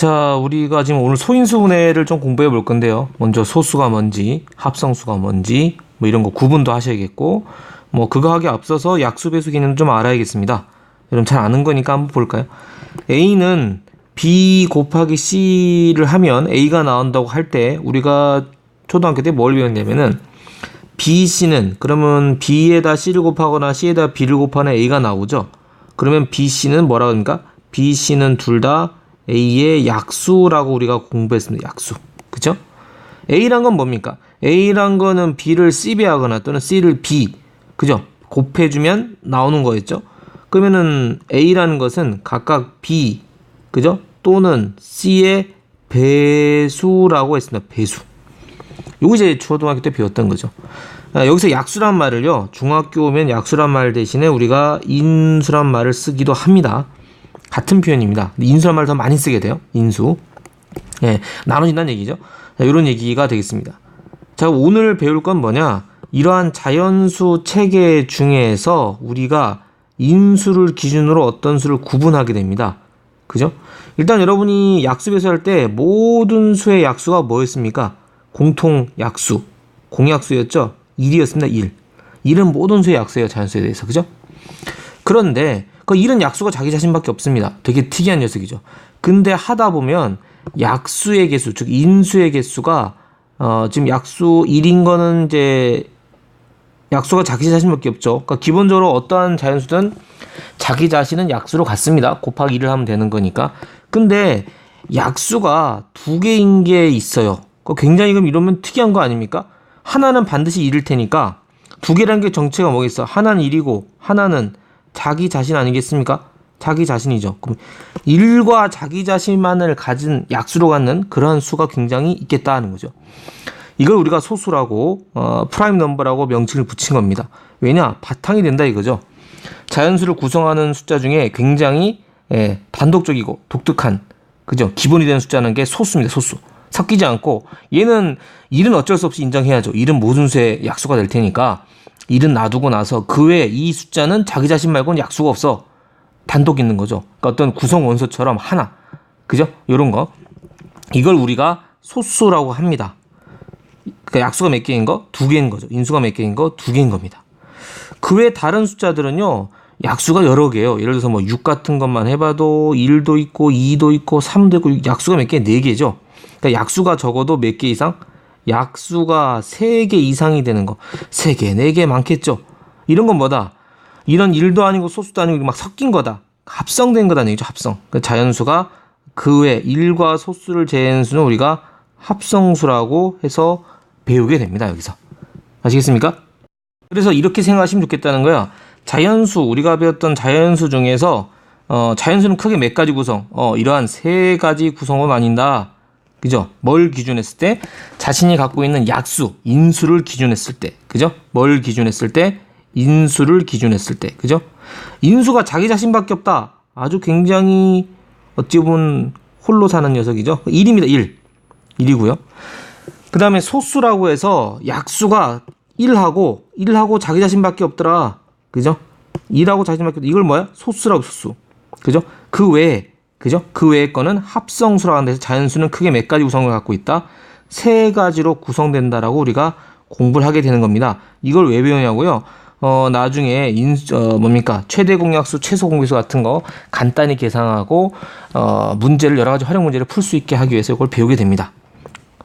자, 우리가 지금 오늘 소인수 분해를 좀 공부해 볼 건데요. 먼저 소수가 뭔지, 합성수가 뭔지, 뭐 이런 거 구분도 하셔야겠고, 뭐 그거 하기 앞서서 약수 배수 개념 좀 알아야겠습니다. 여러분 잘 아는 거니까 한번 볼까요? A는 B 곱하기 C를 하면 A가 나온다고 할 때 우리가 초등학교 때 뭘 배웠냐면은 B, C는 그러면 B에다 C를 곱하거나 C에다 B를 곱하는 A가 나오죠. 그러면 B, C는 뭐라 그러니까 B, C는 둘 다 A의 약수라고 우리가 공부했습니다. 약수. 그죠? A란 건 뭡니까? A란 거는 B를 C 배하거나 또는 C를 B. 그죠? 곱해주면 나오는 거였죠? 그러면은 A라는 것은 각각 B. 그죠? 또는 C의 배수라고 했습니다. 배수. 요거 이제 초등학교 때 배웠던 거죠. 아, 여기서 약수란 말을요, 중학교 오면 약수란 말 대신에 우리가 인수란 말을 쓰기도 합니다. 같은 표현입니다. 인수란 말을 더 많이 쓰게 돼요. 인수. 예, 나눠진다는 얘기죠. 자, 이런 얘기가 되겠습니다. 자, 오늘 배울 건 뭐냐? 이러한 자연수 체계 중에서 우리가 인수를 기준으로 어떤 수를 구분하게 됩니다. 그죠? 일단 여러분이 약수 배수 할 때 모든 수의 약수가 뭐였습니까? 공통 약수, 공약수였죠? 1이었습니다. 1. 1은 모든 수의 약수예요. 자연수에 대해서. 그죠? 그런데 그 1은 약수가 자기 자신밖에 없습니다. 되게 특이한 녀석이죠. 근데 하다 보면 약수의 개수, 즉 인수의 개수가 어, 지금 약수 1인 거는 이제 약수가 자기 자신밖에 없죠. 그러니까 기본적으로 어떠한 자연수든 자기 자신은 약수로 같습니다. 곱하기 1을 하면 되는 거니까. 근데 약수가 두 개인 게 있어요. 굉장히 그럼 이러면 특이한 거 아닙니까? 하나는 반드시 1일 테니까 두 개라는 게 정체가 뭐겠어? 하나는 1이고 하나는 자기 자신 아니겠습니까? 자기 자신이죠. 그럼 1과 자기 자신만을 가진 약수로 갖는 그러한 수가 굉장히 있겠다 하는 거죠. 이걸 우리가 소수라고 어, 프라임 넘버라고 명칭을 붙인 겁니다. 왜냐? 바탕이 된다 이거죠. 자연수를 구성하는 숫자 중에 굉장히 예, 단독적이고 독특한 그죠? 기본이 되는 숫자는 게 소수입니다. 소수. 섞이지 않고 얘는 1은 어쩔 수 없이 인정해야죠. 1은 모든 수의 약수가 될 테니까 1은 놔두고 나서 그 외에 이 숫자는 자기 자신 말고는 약수가 없어. 단독 있는 거죠. 그러니까 어떤 구성 원소처럼 하나. 그죠? 요런 거. 이걸 우리가 소수라고 합니다. 그러니까 약수가 몇 개인 거? 두 개인 거죠. 인수가 몇 개인 거? 두 개인 겁니다. 그 외 다른 숫자들은요. 약수가 여러 개예요. 예를 들어서 뭐 6 같은 것만 해봐도 1도 있고 2도 있고 3도 있고 약수가 몇 개? 4개죠. 그러니까 약수가 적어도 몇 개 이상? 약수가 3개 이상이 되는 거. 3개, 4개 많겠죠. 이런 건 뭐다? 이런 일도 아니고 소수도 아니고 막 섞인 거다. 합성된 거다는 얘기죠. 합성. 그 자연수가 그 외 일과 소수를 제한 수는 우리가 합성수라고 해서 배우게 됩니다. 여기서. 아시겠습니까? 그래서 이렇게 생각하시면 좋겠다는 거야. 자연수, 우리가 배웠던 자연수 중에서 어, 자연수는 크게 몇 가지 구성, 어, 이러한 세 가지 구성을 나뉜다. 그죠? 뭘 기준했을 때? 자신이 갖고 있는 약수, 인수를 기준했을 때. 그죠? 뭘 기준했을 때? 인수를 기준했을 때. 그죠? 인수가 자기 자신밖에 없다. 아주 굉장히 어찌 보면 홀로 사는 녀석이죠. 1입니다. 1. 1이고요. 그 다음에 소수라고 해서 약수가 1하고 1하고 자기 자신밖에 없더라. 그죠? 2하고 자기 자신밖에 없다. 이걸 뭐야? 소수라고 소수. 그죠? 그 외에 그죠? 그 외의 거는 합성수라고 하는 데서 자연수는 크게 몇 가지 구성을 갖고 있다. 세 가지로 구성된다라고 우리가 공부를 하게 되는 겁니다. 이걸 왜 배우냐고요? 어, 나중에 인, 어, 뭡니까? 최대 공약수, 최소 공약수 같은 거 간단히 계산하고, 어, 문제를, 여러 가지 활용 문제를 풀 수 있게 하기 위해서 이걸 배우게 됩니다.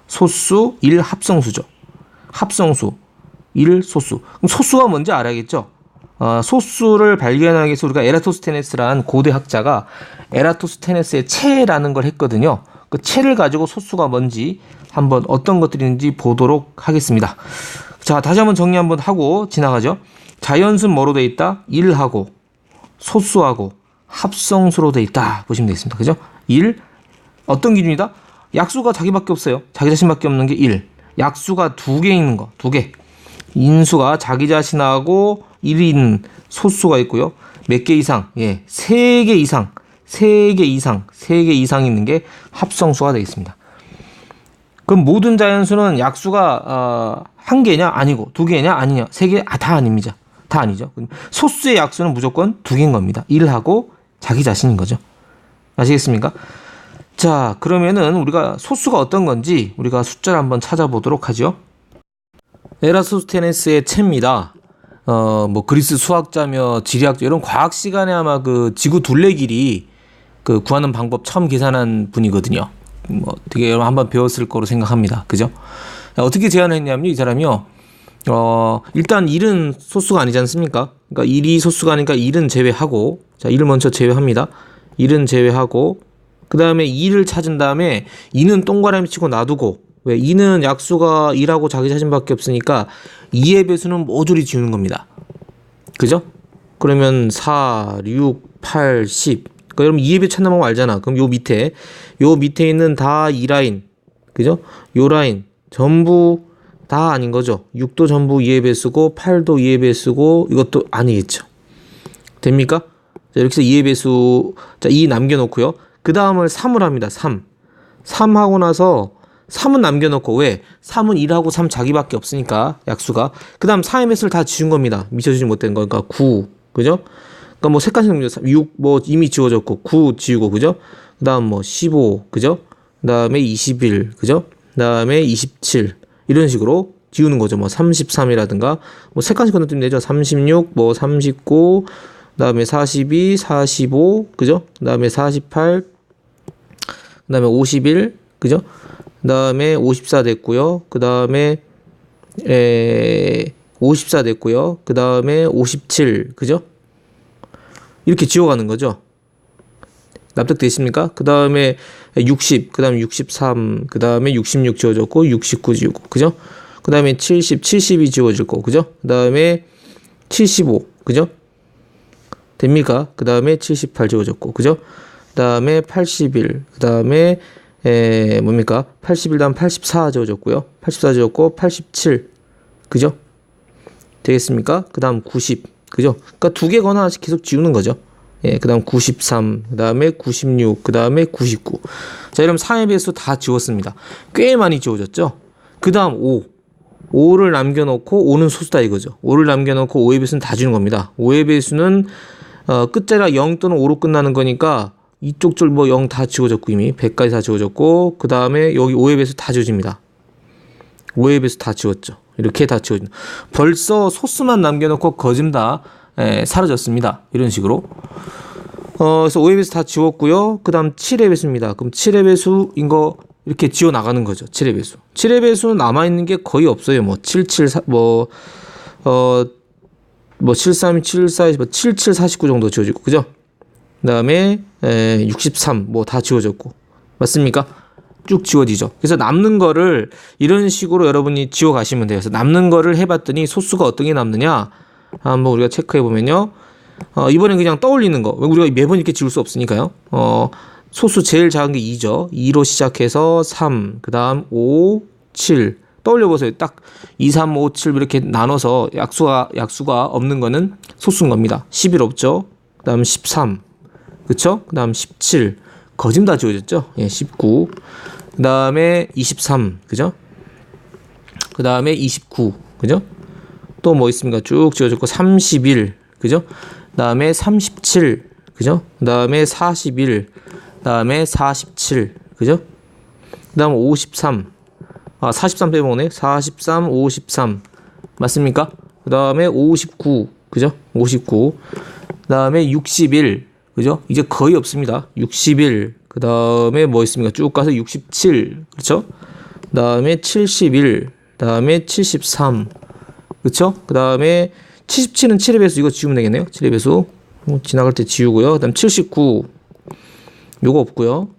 소수, 일 합성수죠. 합성수, 일 소수. 그럼 소수가 뭔지 알아야겠죠? 어, 소수를 발견하기 위해서 우리가 에라토스테네스라는 고대 학자가 에라토스테네스의 체라는 걸 했거든요. 그 체를 가지고 소수가 뭔지 한번 어떤 것들이 있는지 보도록 하겠습니다. 자, 다시 한번 정리 한번 하고 지나가죠. 자연수는 뭐로 돼 있다? 1하고 소수하고 합성수로 돼 있다. 보시면 되겠습니다. 그죠? 1 어떤 기준이다? 약수가 자기밖에 없어요. 자기 자신밖에 없는 게 1. 약수가 두 개 있는 거. 두 개. 인수가 자기 자신하고 1인 소수가 있고요. 몇 개 이상? 예. 3개 이상. 3개 이상. 3개 이상 있는 게 합성수가 되겠습니다. 그럼 모든 자연수는 약수가 어, 한 개냐 아니고 두 개냐 아니냐 세 개 아 다 아닙니다. 다 아니죠. 소수의 약수는 무조건 두 개인 겁니다. 1하고 자기 자신인 거죠. 아시겠습니까? 자, 그러면은 우리가 소수가 어떤 건지 우리가 숫자를 한번 찾아보도록 하죠. 에라소스테네스의 채입니다. 어, 뭐 그리스 수학자며 지리학자 이런 과학 시간에 아마 그 지구 둘레 길이 그 구하는 방법 처음 계산한 분이거든요. 뭐 되게 여러분 한번 배웠을 거로 생각합니다. 그죠? 어떻게 제안을 했냐면요. 이 사람이요. 어, 일단 1은 소수가 아니지 않습니까? 그러니까 1이 소수가 아니니까 1은 제외하고 자, 1을 먼저 제외합니다. 1은 제외하고 그 다음에 2를 찾은 다음에 2는 동그라미 치고 놔두고 왜 2는 약수가 2라고 자기 자신밖에 없으니까 2의 배수는 모조리 지우는 겁니다. 그죠? 그러면 4, 6, 8, 10. 그러니까 여러분 2의 배수 찾는 방법 알잖아. 그럼 요 밑에 요 밑에 있는 다 2라인. 그죠? 요 라인 전부 다 아닌 거죠. 6도 전부 2의 배수고 8도 2의 배수고 이것도 아니겠죠. 됩니까? 자, 이렇게 해서 2의 배수 자, 2 남겨 놓고요. 그 다음을 3을 합니다. 3. 3 하고 나서 3은 남겨놓고 왜? 3은 1하고 3 자기밖에 없으니까 약수가 그 다음 4의 매수를 다 지운 겁니다. 미쳐주지 못된 거니까 9 그죠? 그러니까 뭐 색깔 생깁니다. 6뭐 이미 지워졌고 9 지우고 그죠? 그 다음 뭐 15 그죠? 그 다음에 21 그죠? 그 다음에 27 이런 식으로 지우는 거죠. 뭐 33이라든가 뭐 색깔 건너 좀 내죠. 36, 뭐 39, 그다음에 42, 45, 그죠? 그다음에 48, 그다음에 51, 그죠? 그 다음에 54 됐고요. 그 다음에 에, 54 됐고요. 그 다음에 57, 그죠? 이렇게 지워가는 거죠. 납득되십니까? 그 다음에 60, 그 다음에 63, 그 다음에 66 지워졌고, 69 지우고, 그죠? 그 다음에 70, 72 지워질 거, 그죠? 그 다음에 75, 그죠? 됩니까? 그 다음에 78 지워졌고, 그죠? 그 다음에 81, 그 다음에 에, 뭡니까? 81 다음 84 지워졌고요. 84 지웠고, 87, 그죠? 되겠습니까? 그 다음 90, 그죠? 그러니까 두 개거나 하나씩 계속 지우는 거죠. 예, 그 다음 93, 그 다음에 96, 그 다음에 99. 자, 이러면 4의 배수 다 지웠습니다. 꽤 많이 지워졌죠? 그 다음 5. 5를 남겨놓고 5는 소수다 이거죠. 5를 남겨놓고 5의 배수는 다 주는 겁니다. 5의 배수는 어, 끝자리가 0 또는 5로 끝나는 거니까 이쪽 줄 뭐 0 다 지워졌고 이미 100까지 다 지워졌고 그 다음에 여기 5의 배수 다 지워집니다. 5의 배수 다 지웠죠. 이렇게 다 지워진. 벌써 소수만 남겨놓고 거짐 다 에, 사라졌습니다. 이런 식으로. 어, 그래서 5의 배수 다 지웠고요. 그 다음 7의 배수입니다. 그럼 7의 배수인 거 이렇게 지워 나가는 거죠. 7의 배수. 7의 배수는 남아있는 게 거의 없어요. 뭐, 7, 7, 4, 뭐, 어, 뭐, 7, 3, 7, 4, 뭐, 7, 7, 49 정도 지워지고, 그죠? 그 다음에, 에, 63, 뭐, 다 지워졌고. 맞습니까? 쭉 지워지죠. 그래서 남는 거를 이런 식으로 여러분이 지워 가시면 돼요. 그래서 남는 거를 해봤더니 소수가 어떤 게 남느냐? 한번 우리가 체크해 보면요. 어, 이번엔 그냥 떠올리는 거. 우리가 매번 이렇게 지울 수 없으니까요. 어, 소수 제일 작은 게 2죠. 2로 시작해서 3, 그 다음 5, 7. 떠올려 보세요. 딱 2, 3, 5, 7 이렇게 나눠서 약수가, 약수가 없는 거는 소수인 겁니다. 11 없죠. 그 다음 13. 그쵸? 그 다음 17. 거짐 다 지워졌죠? 예, 19. 그 다음에 23. 그죠? 그 다음에 29. 그죠? 또 뭐 있습니까? 쭉 지워졌고 31. 그죠? 그 다음에 37. 그죠? 그 다음에 41. 그 다음에 47. 그죠? 그 다음 53. 아, 43 빼먹네. 43, 53. 맞습니까? 그 다음에 59. 그죠? 59. 그 다음에 61. 그죠? 이제 거의 없습니다. 61. 그 다음에 뭐 있습니까? 쭉 가서 67. 그렇죠? 그 다음에 71. 그 다음에 73. 그렇죠? 그 다음에 77은 7의 배수 이거 지우면 되겠네요. 7의 배수 뭐 지나갈 때 지우고요. 그 다음 79 요거 없고요.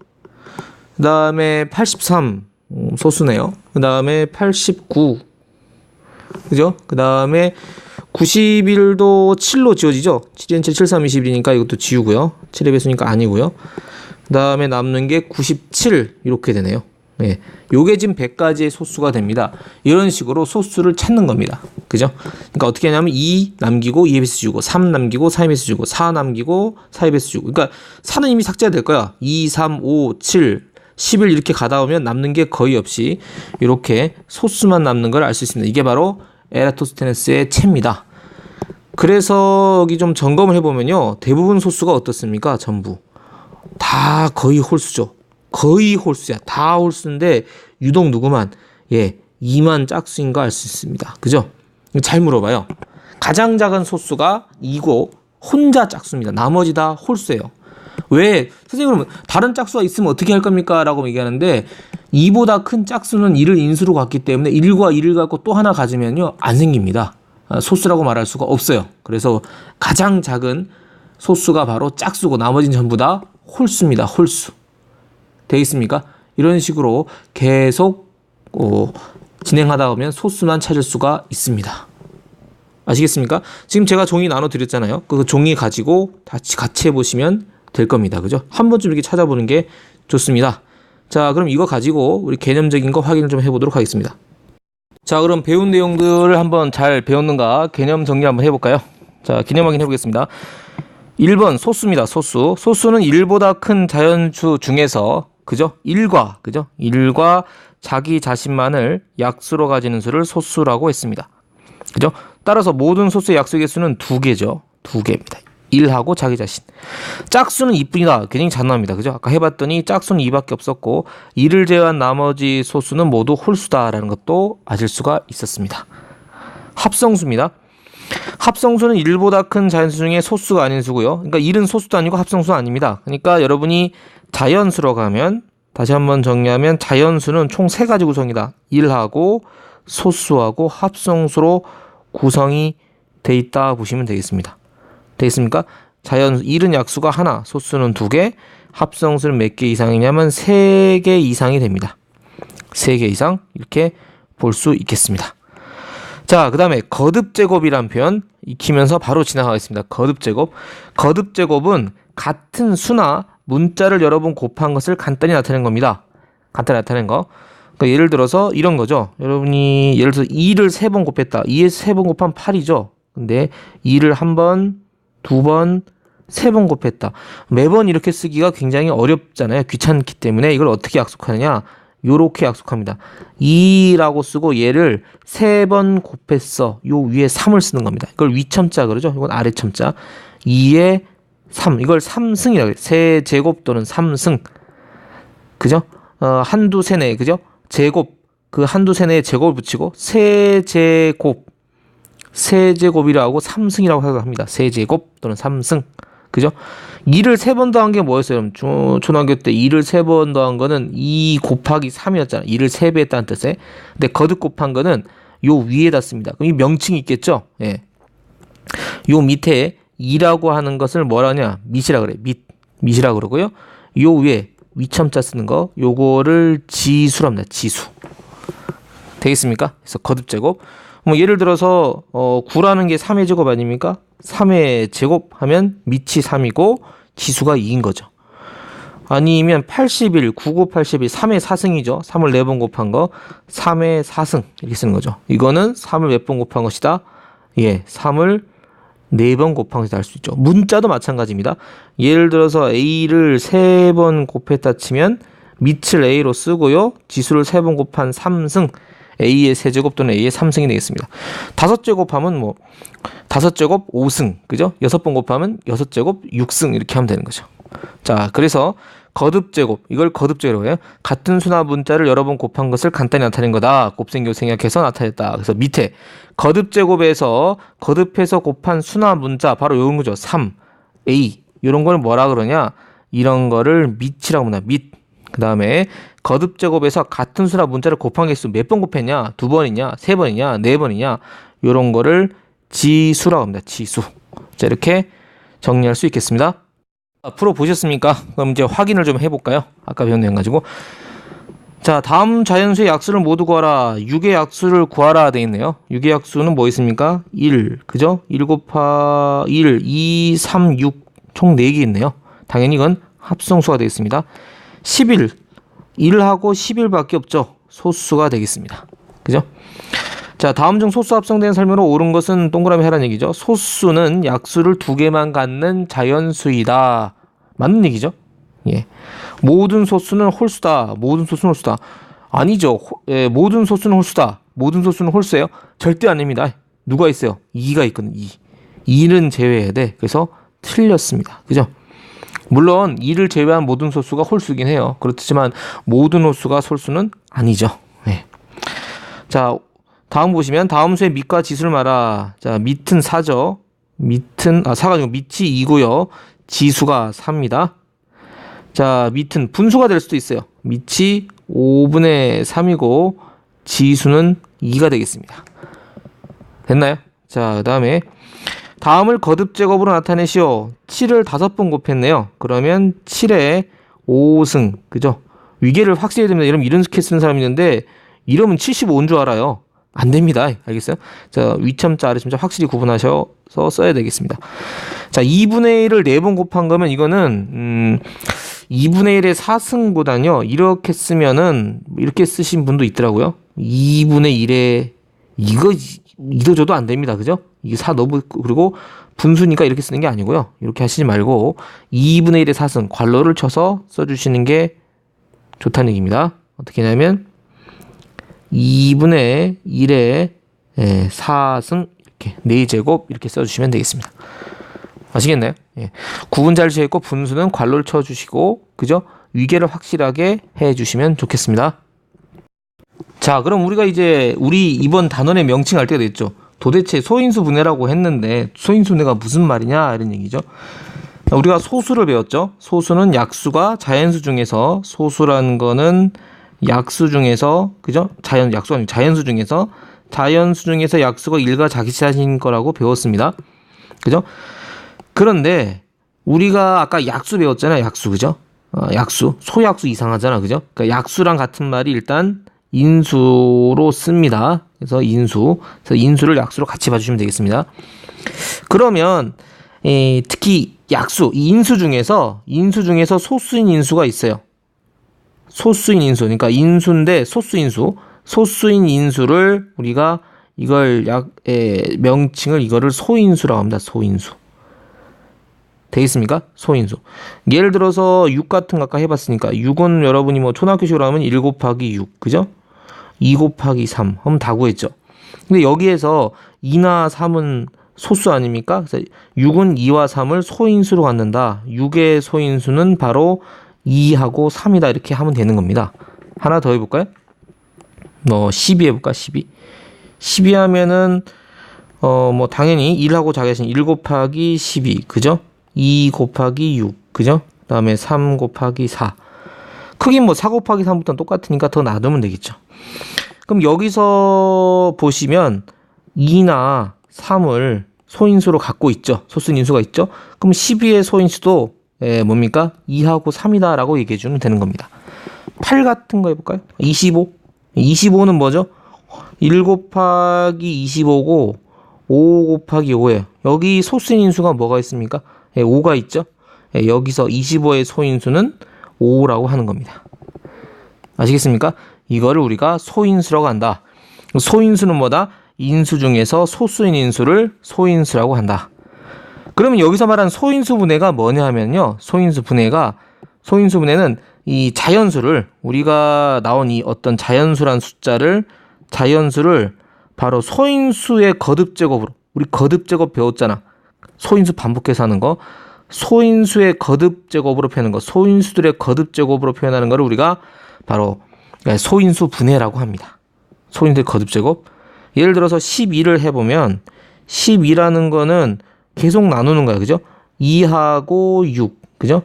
그 다음에 83 음, 소수네요. 그 다음에 89 그죠? 그 다음에 91도 7로 지워지죠? 7은 7, 7, 3, 21이니까 이것도 지우고요. 7의 배수니까 아니고요. 그 다음에 남는 게 97 이렇게 되네요. 예. 요게 지금 100가지의 소수가 됩니다. 이런 식으로 소수를 찾는 겁니다. 그죠? 그러니까 어떻게 하냐면 2 남기고 2의 배수 주고 3 남기고 4의 배수 주고 4 남기고 4의 배수 주고 그러니까 4는 이미 삭제가 될 거야. 2, 3, 5, 7, 10을 이렇게 가다 오면 남는 게 거의 없이 이렇게 소수만 남는 걸 알 수 있습니다. 이게 바로 에라토스테네스의 채입니다. 그래서 여기 좀 점검을 해보면요. 대부분 소수가 어떻습니까? 전부. 다 거의 홀수죠. 거의 홀수야. 다 홀수인데 유독 누구만 예, 2만 짝수인 거 알 수 있습니다. 그죠? 잘 물어봐요. 가장 작은 소수가 2고 혼자 짝수입니다. 나머지 다 홀수예요. 왜 선생님 그러면 다른 짝수가 있으면 어떻게 할 겁니까? 라고 얘기하는데 2보다 큰 짝수는 1을 인수로 갖기 때문에 1과 1을 갖고 또 하나 가지면요 안 생깁니다. 아, 소수라고 말할 수가 없어요. 그래서 가장 작은 소수가 바로 짝수고 나머지는 전부 다 홀수입니다. 홀수. 되겠습니까? 이런 식으로 계속 어, 진행하다 보면 소수만 찾을 수가 있습니다. 아시겠습니까? 지금 제가 종이 나눠 드렸잖아요. 그 종이 가지고 같이 같이 해보시면 될 겁니다. 그죠? 한 번쯤 이렇게 찾아보는 게 좋습니다. 자, 그럼 이거 가지고 우리 개념적인 거 확인을 좀 해보도록 하겠습니다. 자, 그럼 배운 내용들을 한번 잘 배웠는가 개념 정리 한번 해볼까요? 자, 개념 확인 해 보겠습니다. 1번 소수입니다. 소수. 소수는 1보다 큰 자연수 중에서 그죠? 1과 그죠? 1과 자기 자신만을 약수로 가지는 수를 소수라고 했습니다. 그죠? 따라서 모든 소수의 약수의 개수는 두 개죠. 두 개입니다. 1하고 자기 자신. 짝수는 2뿐이다. 굉장히 잔인합니다. 그죠? 아까 해봤더니 짝수는 2밖에 없었고 2를 제외한 나머지 소수는 모두 홀수다라는 것도 아실 수가 있었습니다. 합성수입니다. 합성수는 1보다 큰 자연수 중에 소수가 아닌 수고요. 그러니까 1은 소수도 아니고 합성수 아닙니다. 그러니까 여러분이 자연수로 가면 다시 한번 정리하면 자연수는 총 세 가지 구성이다. 1하고 소수하고 합성수로 구성이 돼 있다 보시면 되겠습니다. 되겠습니까? 자연 1은 약수가 하나, 소수는 두 개, 합성수는 몇 개 이상이냐면 세 개 이상이 됩니다. 세 개 이상 이렇게 볼 수 있겠습니다. 자, 그 다음에 거듭 제곱이란 표현 익히면서 바로 지나가겠습니다. 거듭 제곱. 거듭 제곱은 같은 수나 문자를 여러 번 곱한 것을 간단히 나타낸 겁니다. 간단히 나타낸 거. 그러니까 예를 들어서 이런 거죠. 여러분이 예를 들어서 2를 세 번 곱했다. 2에 세 번 곱하면 8이죠. 근데 2를 한 번, 두 번, 세 번 곱했다. 매번 이렇게 쓰기가 굉장히 어렵잖아요. 귀찮기 때문에 이걸 어떻게 약속하느냐? 요렇게 약속합니다. 2라고 쓰고 얘를 세 번 곱했어. 요 위에 3을 쓰는 겁니다. 이걸 위첨자 그러죠. 이건 아래첨자. 2에 3. 이걸 3승이라고 해요. 세 제곱 또는 3승. 그죠? 어, 한두 세네. 그죠? 제곱. 그 한두 세네에 제곱을 붙이고 세 제곱. 세제곱이라고 3승이라고 생각합니다. 세제곱 또는 3승. 그죠? 2를 세 번 더한 게 뭐였어요? 초, 초등학교 때 2를 세 번 더한 거는 2 곱하기 3이었잖아. 2를 3배 했다는 뜻에. 근데 거듭 곱한 거는 요 위에다 씁니다. 그럼 이 명칭이 있겠죠? 예. 요 밑에 2라고 하는 것을 뭐라냐? 밑이라 그래. 밑. 밑이라 그러고요. 요 위에 위첨자 쓰는 거 요거를 지수랍니다. 지수. 되겠습니까? 그래서 거듭 제곱. 뭐 예를 들어서 어 9라는 게 3의 제곱 아닙니까? 3의 제곱 하면 밑이 3이고 지수가 2인 거죠. 아니면 81, 99, 81, 3의 4승이죠. 3을 4번 곱한 거. 3의 4승. 이렇게 쓰는 거죠. 이거는 3을 몇 번 곱한 것이다? 예, 3을 4번 곱한 것이다 할 수 있죠. 문자도 마찬가지입니다. 예를 들어서 A를 3번 곱했다 치면 밑을 A로 쓰고요. 지수를 3번 곱한 3승. A의 세제곱 또는 A의 3승이 되겠습니다. 다섯 제곱하면 뭐 다섯 제곱 5승 그죠? 여섯 번 곱하면 여섯 제곱 6승 이렇게 하면 되는 거죠. 자, 그래서 거듭 제곱 이걸 거듭 제곱이라고 해요. 같은 수나 문자를 여러 번 곱한 것을 간단히 나타낸 거다. 곱셈교 생략해서 나타냈다. 그래서 밑에 거듭 제곱에서 거듭해서 곱한 수나 문자 바로 요런 거죠. 3, A 이런 거는 뭐라 그러냐? 이런 거를 밑이라고 합니다. 밑. 그 다음에 거듭 제곱에서 같은 수나 문자를 곱한 개수 몇 번 곱했냐? 두 번이냐? 세 번이냐? 네 번이냐? 요런 거를 지수라고 합니다. 지수. 자, 이렇게 정리할 수 있겠습니다. 앞으로 보셨습니까? 그럼 이제 확인을 좀 해볼까요? 아까 배운 내용 가지고. 자, 다음 자연수의 약수를 모두 구하라. 6의 약수를 구하라 되어 있네요. 6의 약수는 뭐 있습니까? 1, 그죠? 1 곱하 1, 2, 3, 6, 총 4개 있네요. 당연히 이건 합성수가 되겠습니다. 11, 1하고 11밖에 없죠. 소수가 되겠습니다. 그죠? 자, 다음 중 소수 합성된 설명으로 옳은 것은 동그라미 해라는 얘기죠. 소수는 약수를 두 개만 갖는 자연수이다. 맞는 얘기죠? 예. 모든 소수는 홀수다. 모든 소수는 홀수다. 아니죠. 호, 예, 모든 소수는 홀수다. 모든 소수는 홀수예요? 절대 아닙니다. 누가 있어요? 2가 있거든. 2. 2는 제외해야 돼. 그래서 틀렸습니다. 그죠? 물론 이를 제외한 모든 소수가 홀수긴 해요. 그렇지만 모든 홀수가 솔수는 아니죠. 네. 자, 다음 보시면 다음 수의 밑과 지수를 말아. 자, 밑은 4죠. 밑은 아 4가 아니고 밑이 2고요. 지수가 4입니다. 자, 밑은 분수가 될 수도 있어요. 밑이 5분의 3이고 지수는 2가 되겠습니다. 됐나요? 자, 그다음에 다음을 거듭 제곱으로 나타내시오. 7을 5번 곱했네요. 그러면 7에 5승. 그죠? 위계를 확실히 됩니다. 이러면 이런 스케 쓰는 사람이 있는데 이러면 75인 줄 알아요. 안 됩니다. 알겠어요? 자, 위첨자, 아래첨자 확실히 구분하셔서 써야 되겠습니다. 자, 2분의 1을 4번 곱한 거면 이거는, 음, 2분의 1의 4승보다는요, 이렇게 쓰면은, 이렇게 쓰신 분도 있더라고요. 2분의 1에, 이거, 이도저도 안 됩니다. 그죠? 이게 4 너무, 그리고 분수니까 이렇게 쓰는 게 아니고요. 이렇게 하시지 말고, 2분의 1의 4승, 괄호를 쳐서 써주시는 게 좋다는 얘기입니다. 어떻게 하냐면, 2분의 1의 4승 이렇게 4제곱 이렇게 써주시면 되겠습니다. 아시겠나요? 예. 구분자를 제했고 분수는 괄호를 쳐주시고 그죠? 위계를 확실하게 해주시면 좋겠습니다. 자 그럼 우리가 이제 우리 이번 단원의 명칭 할 때가 됐죠. 도대체 소인수 분해라고 했는데 소인수 분해가 무슨 말이냐 이런 얘기죠. 우리가 소수를 배웠죠. 소수는 약수가 자연수 중에서 소수라는 거는 약수 중에서 그죠? 자연 약수 아니고 자연수 중에서 자연수 중에서 약수가 일가 자기 자신 거라고 배웠습니다. 그죠? 그런데 우리가 아까 약수 배웠잖아요. 약수 그죠? 어, 약수 소약수 이상하잖아. 그죠? 그러니까 약수랑 같은 말이 일단 인수로 씁니다. 그래서 인수. 그래서 인수를 약수로 같이 봐주시면 되겠습니다. 그러면 에, 특히 약수, 인수 중에서 인수 중에서 소수인 인수가 있어요. 소수인 인수, 그러니까 인수인데 소수 인수, 소수인 인수를 우리가 이걸 약, 에, 명칭을 이거를 소인수라고 합니다. 소인수. 되겠습니까? 소인수. 예를 들어서 6 같은 거 아까 해봤으니까 6은 여러분이 뭐 초등학교식으로 하면 1 곱하기 6, 그죠? 2 곱하기 3 하면 다 구했죠. 근데 여기에서 2나 3은 소수 아닙니까? 그래서 6은 2와 3을 소인수로 갖는다. 6의 소인수는 바로 2하고 3이다 이렇게 하면 되는 겁니다. 하나 더 해볼까요? 뭐 12 해볼까? 12. 12 하면은 어 뭐 당연히 1하고 자기신 1 곱하기 12 그죠? 2 곱하기 6 그죠? 그 다음에 3 곱하기 4. 크긴 뭐 4 곱하기 3부터 똑같으니까 더 놔두면 되겠죠. 그럼 여기서 보시면 2나 3을 소인수로 갖고 있죠. 소수인수가 있죠. 그럼 12의 소인수도 예, 뭡니까? 2하고 3이다라고 얘기해 주면 되는 겁니다. 8 같은 거 해볼까요? 25. 25는 뭐죠? 1 곱하기 25고 5 곱하기 5예요. 여기 소수인 인수가 뭐가 있습니까? 예, 5가 있죠? 예, 여기서 25의 소인수는 5라고 하는 겁니다. 아시겠습니까? 이거를 우리가 소인수라고 한다. 소인수는 뭐다? 인수 중에서 소수인 인수를 소인수라고 한다. 그러면 여기서 말한 소인수 분해가 뭐냐 하면요. 소인수 분해가 소인수 분해는 이 자연수를 우리가 나온 이 어떤 자연수란 숫자를 자연수를 바로 소인수의 거듭 제곱으로 우리 거듭 제곱 배웠잖아. 소인수 반복해서 하는 거. 소인수의 거듭 제곱으로 표현하는 거. 소인수들의 거듭 제곱으로 표현하는 거를 우리가 바로 소인수 분해라고 합니다. 소인수의 거듭 제곱. 예를 들어서 12를 해보면 12라는 거는 계속 나누는 거야. 그죠? 2하고 6. 그죠?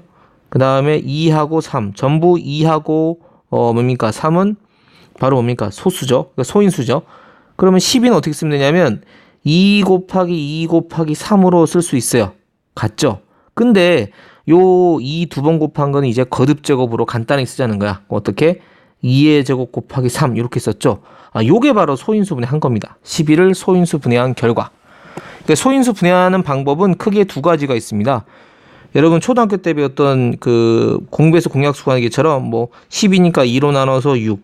그 다음에 2하고 3. 전부 2하고, 어, 뭡니까? 3은 바로 뭡니까? 소수죠. 그러니까 소인수죠. 그러면 10인 어떻게 쓰면 되냐면 2 곱하기 2 곱하기 3으로 쓸 수 있어요. 같죠? 근데 요2두번 곱한 거는 이제 거듭 제곱으로 간단히 쓰자는 거야. 어떻게? 2의 제곱 곱하기 3 이렇게 썼죠. 아, 요게 바로 소인수 분해한 겁니다. 11을 소인수 분해한 결과. 그러니까 소인수 분해하는 방법은 크게 두 가지가 있습니다. 여러분 초등학교 때 배웠던 그 공부에서 공약수 게처럼 뭐 10이니까 2로 나눠서 6,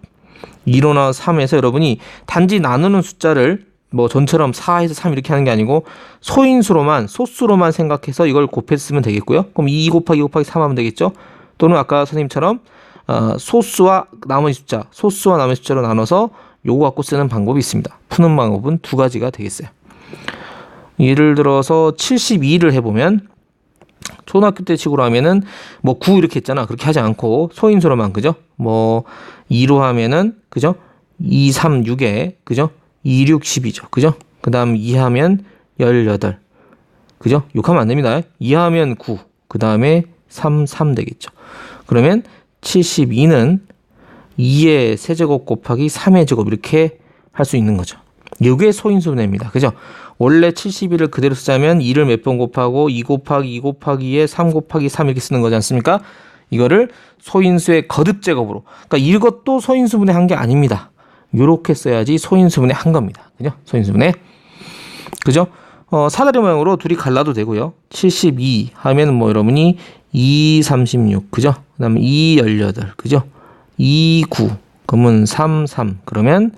2로 나눠서 3에서 여러분이 단지 나누는 숫자를 뭐 전처럼 4에서 3 이렇게 하는 게 아니고 소인수로만 소수로만 생각해서 이걸 곱했으면 되겠고요. 그럼 2 곱하기 2 곱하기 3 하면 되겠죠. 또는 아까 선생님처럼 어, 소수와 나머지 숫자, 소수와 나머지 숫자로 나눠서 요거 갖고 쓰는 방법이 있습니다. 푸는 방법은 두 가지가 되겠어요. 예를 들어서 72를 해보면 초등학교 때 식으로 하면은 뭐 9 이렇게 했잖아. 그렇게 하지 않고 소인수로만 그죠? 뭐 2로 하면은 그죠? 2, 3, 6에 그죠? 2, 6, 10이죠. 그죠? 그 다음 2 하면 18. 그죠? 6 하면 안 됩니다. 2 하면 9. 그 다음에 3, 3 되겠죠. 그러면 72는 2의 세제곱 곱하기 3의 제곱 이렇게 할 수 있는 거죠. 이게 소인수분해입니다. 그죠? 원래 71을 그대로 쓰자면 2를 몇 번 곱하고 2 곱하기 2 곱하기 2에 3 곱하기 3 이렇게 쓰는 거지 않습니까? 이거를 소인수의 거듭 제곱으로. 그러니까 이것도 소인수분해 한 게 아닙니다. 요렇게 써야지 소인수분해 한 겁니다. 그죠? 소인수분해. 그죠? 어, 사다리 모양으로 둘이 갈라도 되고요. 72 하면 뭐 여러분이 2, 36. 그죠? 그 다음에 2, 18. 그죠? 2, 9. 그러면 3, 3. 그러면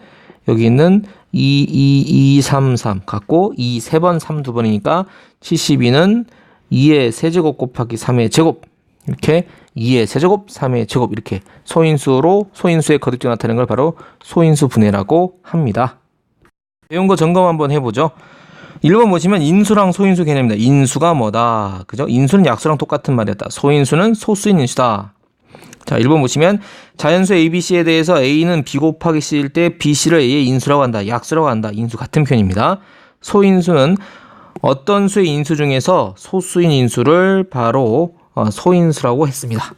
여기 있는 2, 2, 2, 3, 3 갖고 2 세 번, 3 두 번이니까 72는 2의 세제곱 곱하기 3의 제곱 이렇게 2의 세제곱, 3의 제곱 이렇게 소인수로 소인수의 거듭적 나타내는 걸 바로 소인수 분해라고 합니다. 배운 거 점검 한번 해보죠. 1번 보시면 인수랑 소인수 개념입니다. 인수가 뭐다? 그죠? 인수는 약수랑 똑같은 말이었다. 소인수는 소수인 인수다. 자, 1번 보시면 자연수 ABC에 대해서 A는 B 곱하기 C일 때 BC를 A의 인수라고 한다. 약수라고 한다. 인수 같은 표현입니다. 소인수는 어떤 수의 인수 중에서 소수인 인수를 바로 어, 소인수라고 했습니다.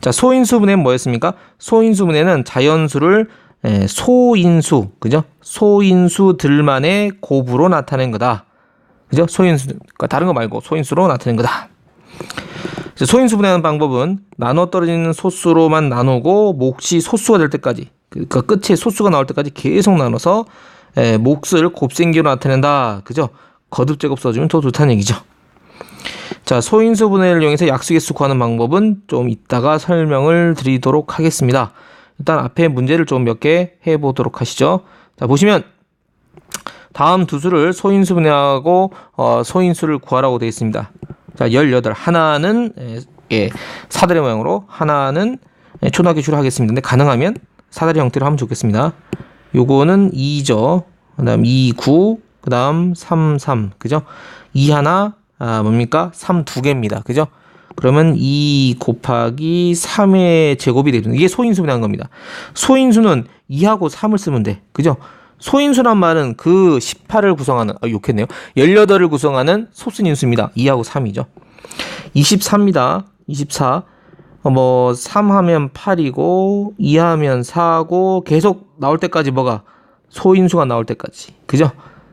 자, 소인수분해는 뭐였습니까? 소인수분해는 자연수를 에, 소인수, 그죠? 소인수들만의 곱으로 나타낸 거다. 그죠? 소인수, 그러니까 다른 거 말고 소인수로 나타낸 거다. 소인수 분해하는 방법은 나눠 떨어지는 소수로만 나누고 몫이 소수가 될 때까지 그러니까 끝에 소수가 나올 때까지 계속 나눠서 에, 몫을 곱셈기로 나타낸다. 그죠? 거듭 제곱 써주면 더 좋다는 얘기죠. 자, 소인수 분해를 이용해서 약수개수 구하는 방법은 좀 이따가 설명을 드리도록 하겠습니다. 일단 앞에 문제를 좀 몇 개 해보도록 하시죠. 자, 보시면 다음 두 수를 소인수 분해하고 어, 소인수를 구하라고 되어 있습니다. 자, 18. 하나는 예, 사다리 모양으로 하나는 예, 초등학교 주로 하겠습니다. 근데 가능하면 사다리 형태로 하면 좋겠습니다. 요거는 2죠. 그다음 2, 9, 그다음 3, 3. 그죠? 2 하나 아, 뭡니까? 3 두 개입니다. 그죠? 그러면 2 곱하기 3의 제곱이 되죠. 이게 소인수 분해한 겁니다. 소인수는 2하고 3을 쓰면 돼. 그죠? 소인수란 말은 그 18을 구성하는, 아, 욕했네요. 18을 구성하는 소수인수입니다. 2하고 3이죠. 23입니다. 24. 어, 뭐, 3 하면 8이고, 2 하면 4고, 계속 나올 때까지 뭐가? 소인수가 나올 때까지. 그죠?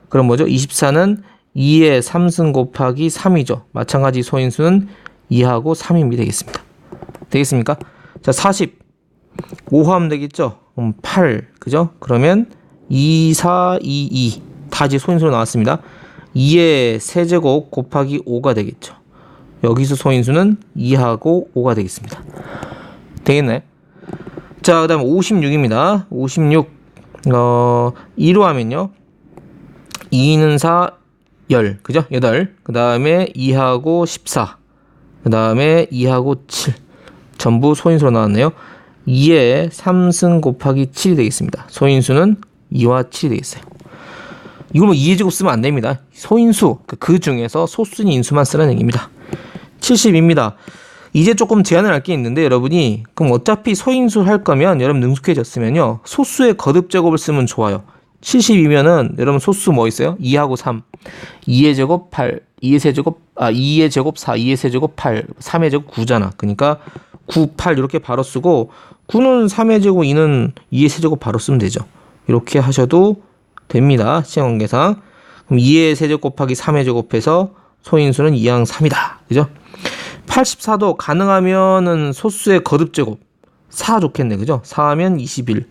그럼 뭐죠? 24는 2의 3승 곱하기 3이죠. 마찬가지 소인수는 2하고 3임이 되겠습니다. 되겠습니까? 자, 40. 5 하면 되겠죠? 그럼 8. 그죠? 그러면 2, 4, 2, 2. 다 이제 소인수로 나왔습니다. 2의 세제곱 곱하기 5가 되겠죠. 여기서 소인수는 2하고 5가 되겠습니다. 되겠네. 자, 그 다음 56입니다. 56. 어, 2로 하면요. 2는 4, 10. 그죠? 8. 그 다음에 2하고 14. 그 다음에 2하고 7. 전부 소인수로 나왔네요. 2에 3승 곱하기 7이 되겠습니다. 소인수는 2와 7이 되겠어요. 이걸 뭐 2의 제곱 쓰면 안 됩니다. 소인수, 그, 그 중에서 소수인 인수만 쓰라는 얘기입니다. 70입니다. 이제 조금 제한을 할 게 있는데 여러분이 그럼 어차피 소인수 할 거면 여러분 능숙해졌으면요. 소수의 거듭 제곱을 쓰면 좋아요. 70이면은 여러분 소수 뭐 있어요? 2하고 3. 2의 제곱 8, 2의 세제곱 아 2의 제곱 4, 2의 세제곱 8, 3의 제곱 9잖아. 그러니까 9, 8 이렇게 바로 쓰고 9는 3의 제곱, 2는 2의 세제곱 바로 쓰면 되죠. 이렇게 하셔도 됩니다. 시행관계상. 그럼 2의 세제곱 곱하기 3의 제곱해서 소인수는 2항 3이다. 그죠? 84도 가능하면은 소수의 거듭 제곱 4 좋겠네. 그죠? 4 하면 21.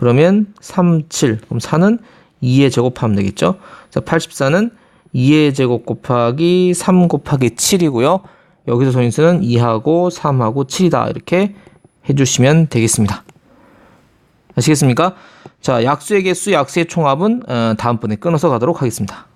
그러면 3, 7. 그럼 4는 2의 제곱하면 되겠죠? 자, 84는 2의 제곱 곱하기 3 곱하기 7이고요. 여기서 소인수는 2하고 3하고 7이다. 이렇게 해주시면 되겠습니다. 아시겠습니까? 자, 약수의 개수, 약수의 총합은 어, 다음번에 끊어서 가도록 하겠습니다.